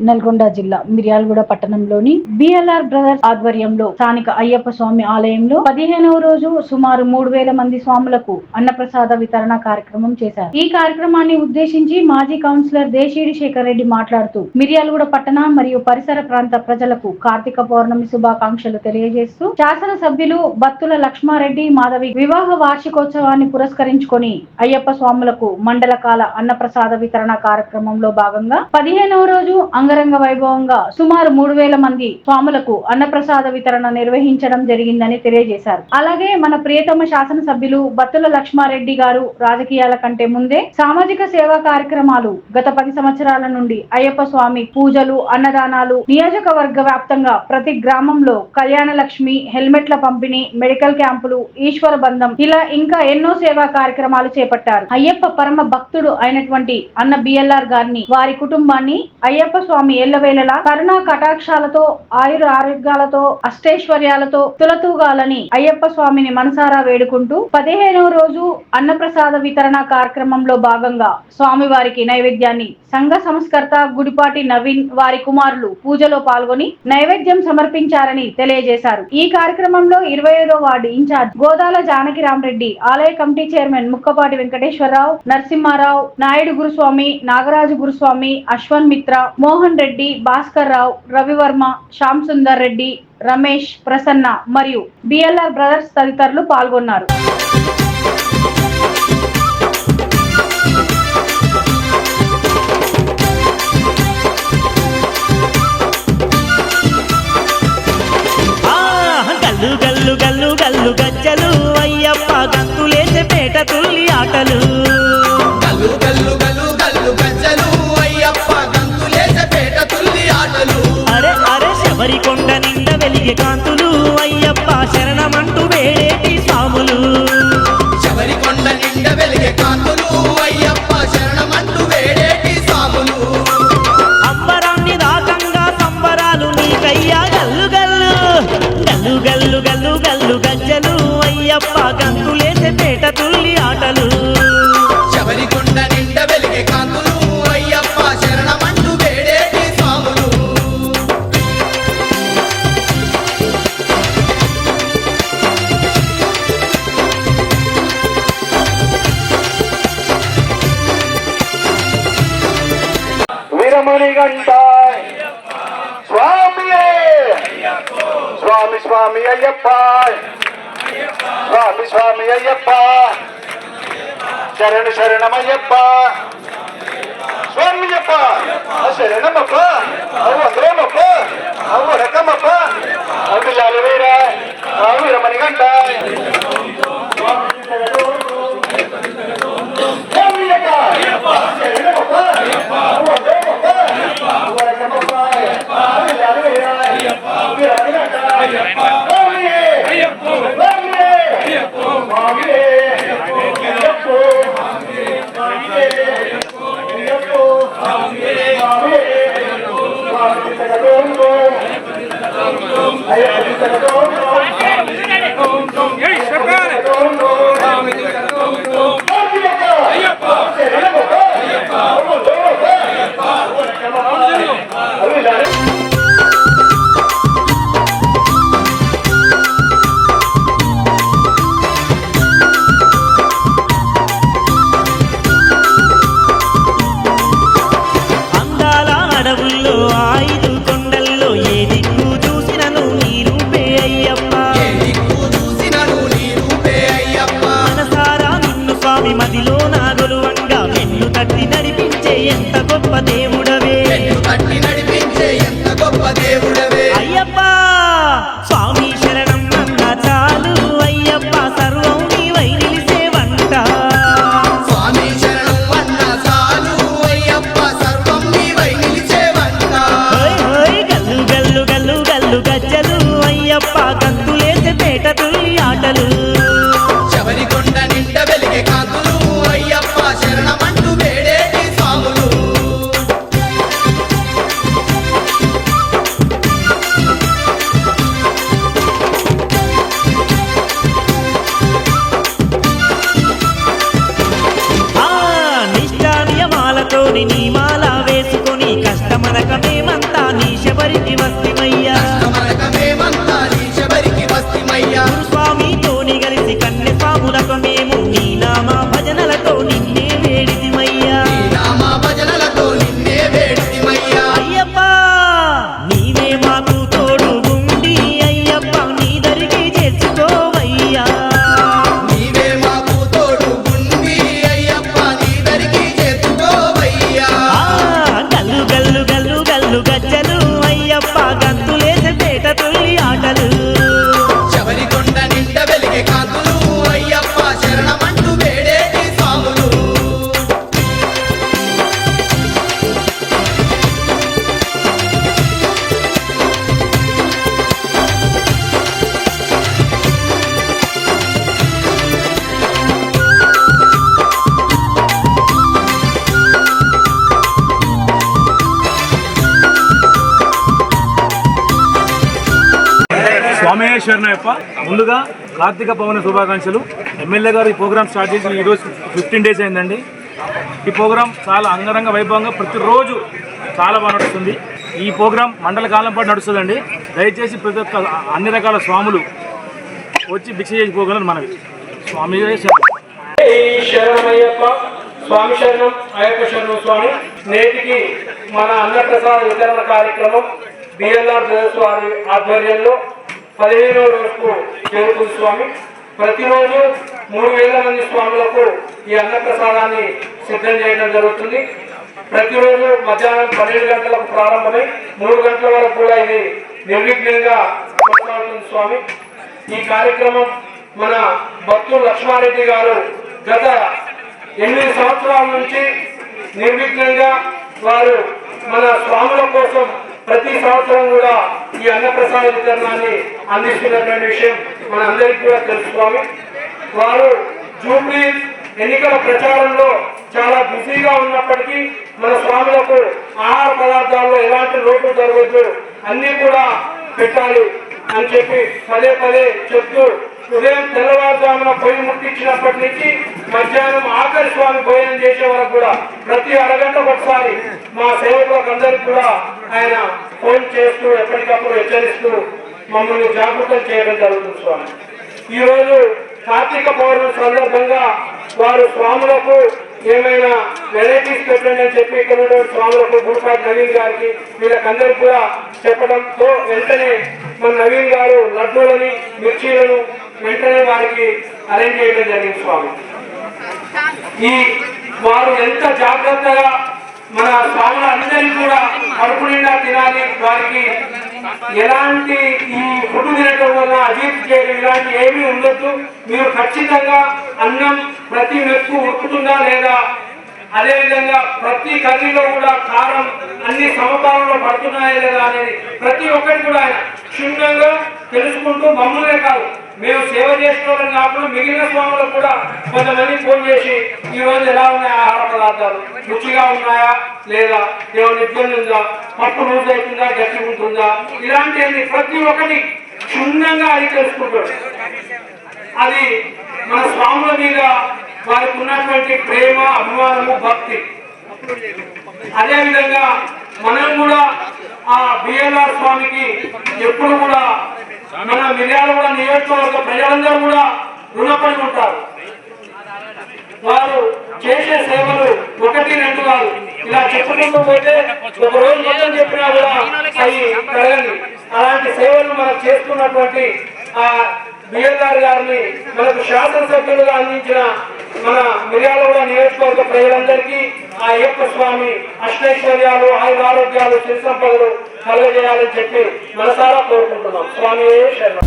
నల్గొండ జిల్లా మిర్యాలగూడ పట్టణంలోని BLR brothers ఆధ్వర్యంలో స్థానిక అయ్యప్ప స్వామి ఆలయంలో పదిహేనవ రోజు సుమారు మూడు వేల మంది స్వాములకు అన్నప్రసాద వితరణ కార్యక్రమం చేశారు. ఈ కార్యక్రమాన్ని ఉద్దేశించి మాజీ కౌన్సిలర్ దేశీడి శేఖర్ రెడ్డి మాట్లాడుతూ మిర్యాలగూడ పట్టణ మరియు పరిసర ప్రాంత ప్రజలకు కార్తీక పౌర్ణమి శుభాకాంక్షలు తెలియజేస్తూ శాసన సభ్యులు బత్తుల లక్ష్మారెడ్డి మాధవి వివాహ వార్షికోత్సవాన్ని పురస్కరించుకొని అయ్యప్ప స్వాములకు మండల కాల అన్నప్రసాద వితరణ కార్యక్రమంలో భాగంగా పదిహేనవ రోజు అంగరంగ వైభవంగా సుమారు మూడు వేల మంది స్వాములకు అన్నప్రసాద వితరణ నిర్వహించడం జరిగిందని తెలియజేశారు. అలాగే మన ప్రియతమ శాసనసభ్యులు బత్తుల లక్ష్మారెడ్డి గారు రాజకీయాల కంటే ముందే సామాజిక సేవా కార్యక్రమాలు గత పది సంవత్సరాల నుండి అయ్యప్ప స్వామి పూజలు అన్నదానాలు నియోజకవర్గ వ్యాప్తంగా ప్రతి గ్రామంలో కళ్యాణ లక్ష్మి హెల్మెట్ల పంపిణీ మెడికల్ క్యాంపులు ఈశ్వర బంధం ఇలా ఇంకా ఎన్నో సేవా కార్యక్రమాలు చేపట్టారు. అయ్యప్ప పరమ భక్తుడు అయినటువంటి అన్న బిఎల్ఆర్ గారిని వారి కుటుంబాన్ని అయ్యప్ప స్వామి ఎల్లవేళలా కరుణా కటాక్షాలతో ఆయుర ఆరోగ్యాలతో అష్టైశ్వర్యాలతో తులతూగాలని అయ్యప్ప స్వామిని మనసారా వేడుకుంటూ పదిహేనవ రోజు అన్నప్రసాద వితరణ కార్యక్రమంలో భాగంగా స్వామి వారికి నైవేద్యాన్ని సంఘ సంస్కర్త గుడిపాటి నవీన్ వారి కుమారులు పూజలో పాల్గొని నైవేద్యం సమర్పించారని తెలియజేశారు. ఈ కార్యక్రమంలో ఇరవై ఐదో వార్డు ఇన్ఛార్జ్ గోదాల జానకి రామరెడ్డి ఆలయ కమిటీ చైర్మన్ ముక్కపాటి వెంకటేశ్వరరావు నరసింహారావు నాయుడు గురుస్వామి నాగరాజు గురుస్వామి అశ్వన్ మిత్ర మోహన్ రెడ్డి భాస్కర్ రావు రవివర్మ శ్యామ్ సుందర్ రెడ్డి రమేష్ ప్రసన్న మరియు బిఎల్ఆర్ బ్రదర్స్ తదితరులు పాల్గొన్నారు. గల్లు గల్లు గల్లు గల్లు కొండ నిండ వెలిగే కాంతులు అయ్యప్ప గంట స్వామి స్వామి స్వామి అయ్యప్ప స్వామి స్వామి అయ్యప్ప శరణ శరణమయ్యప్ప స్వామి అయ్యప్ప శరణమప్ప స్వామి శరణయ్యప్ప ముందుగా కార్తీక పవన శుభాకాంక్షలు. ఎమ్మెల్యే గారు ఈ ప్రోగ్రామ్ స్టార్ట్ చేసి ఈరోజు ఫిఫ్టీన్ డేస్ అయిందండి. ఈ ప్రోగ్రాం చాలా అంగరంగ వైభవంగా ప్రతిరోజు చాలా బాగా నడుస్తుంది. ఈ ప్రోగ్రాం మండల కాలం పాటు నడుస్తుందండి. దయచేసి ప్రతి ఒక్క అన్ని రకాల స్వాములు వచ్చి భిక్ష చేసిపోగలరు మనవి స్వామి శరణం. స్వామి శరణం అయ్యప్ప శరణం స్వామి. నేటికి మన అన్నప్రసాద వితరణ కార్యక్రమం బిఎల్ఆర్ బ్రదర్స్ వారి ఆధ్వర్యంలో పదిహేనో రోజుకు చేరుకుంది స్వామి ప్రతిరోజు మూడు వేల మంది స్వాములకు ఈ అన్నప్రసాదాన్ని సిద్ధం చేయడం జరుగుతుంది. ప్రతిరోజు మధ్యాహ్నం పన్నెండు గంటలకు ప్రారంభమై మూడు గంటల వరకు కూడా ఇది నిర్విఘ్నంగా కొనసాగుతుంది స్వామి. ఈ కార్యక్రమం మన భక్తులు లక్ష్మారెడ్డి గారు గత ఎనిమిది సంవత్సరాల నుంచి నిర్విఘ్నంగా వారు మన స్వాముల కోసం ప్రతి సంవత్సరం కూడా ఈ అన్నప్రసాద వితరణాన్ని అందిస్తున్నటువంటి విషయం మన అందరికీ కూడా తెలుసుకోవాలి. వారు జూబ్లీ ఎన్నికల ప్రచారంలో చాలా బిజీగా ఉన్నప్పటికీ మన స్వాములకు ఆహార పదార్థాల్లో ఎలాంటి లోటు జరగదు అన్నీ కూడా పెట్టాలి అని చెప్పి పదే పదే చెప్తూ ఉదయం తెల్లవారుజామున పొయ్యి ముట్టించినప్పటి నుంచి మధ్యాహ్నం ఆఖరి స్వామి భోజనం చేసే వరకు కూడా ప్రతి అరగంట ఒకసారి మా సేవకులకు అందరికి కూడా ఆయన ఫోన్ చేస్తూ ఎప్పటికప్పుడు హెచ్చరిస్తూ మమ్మల్ని జాగృతం చేయడం జరుగుతుంది స్వామి. ఈరోజు కార్తీక పౌర్ణమి సందర్భంగా వారు స్వాములకు ఏమైనా వెరైటీస్ పెట్టండి అని చెప్పి ఇక్కడ ఉన్న స్వాములకు గురుపాటి నవీన్ గారికి వీళ్ళకందరికి కూడా చెప్పడంతో వెంటనే మన నవీన్ గారు లడ్డూలని మిర్చీలను వెంటనే వారికి అరేంజ్ చేయడం జరిగింది స్వామి. ఈ వారు ఎంత జాగ్రత్తగా మన స్వాములు అందరికీ కూడా కడుపు నిండా తినాలి వారికి ఎలాంటి ఈ ఫుడ్ తినటం వల్ల అజీర్తి చేయడం ఇలాంటి ఏమీ ఉండొద్దు. మీరు ఖచ్చితంగా అన్నం ప్రతి మెప్పు ఉడుకుతుందా లేదా? అదేవిధంగా ప్రతి కర్రీలో కూడా కారం అన్ని సమపాలంలో పడుతున్నాయా లేదా అనేది ప్రతి ఒక్కటి కూడా ఆయన క్షుణ్ణంగా తెలుసుకుంటూ మమ్మల్నే కాదు మేము సేవ చేసుకోవాలని కాకుండా మిగిలిన స్వాములకు కూడా కొంతమంది ఫోన్ చేసి ఈ రోజు ఎలా ఉన్నాయి ఆహార పదార్థాలు? రుచిగా ఉన్నాయా లేదా? ఏమైనా ఇబ్బంది ఉందా? పట్టు లూజ్ అవుతుందా గట్టి ఉంటుందా? ఇలాంటివన్నీ ప్రతి ఒక్కటి క్షుణ్ణంగా అది తెలుసుకుంటాడు అది మన స్వాముల మీద వారికి ఉన్నటువంటి ప్రేమ అభిమానము భక్తి. అదే విధంగా మనం కూడా ఆ బిఎల్ఆర్ స్వామికి ఎప్పుడు కూడా మన మిర్యాలగూడ నియోజకవర్గ ప్రజలందరూ కూడా రుణపడి ఉంటారు. వారు చేసే సేవలు ఒకటి రెండు కాదు. ఇలా చెప్పుకుంటూ పోతే ఒక రోజు మొత్తం చెప్పినా కూడా అవి కలగండి అలాంటి సేవలు మనం చేస్తున్నటువంటి ఆ బిఎల్ఆర్ గారిని మనకు శాసనసభ్యులుగా అందించిన మన మిర్యాలగూడ నియోజకవర్గ ప్రజలందరికీ ఆ అయ్యప్ప స్వామి అష్టైశ్వర్యాలు ఆయుర ఆరోగ్యాలు చిరు సంపదలు కలుగజేయాలని చెప్పి మనసారా కోరుకుంటున్నాం. స్వామి శర్మ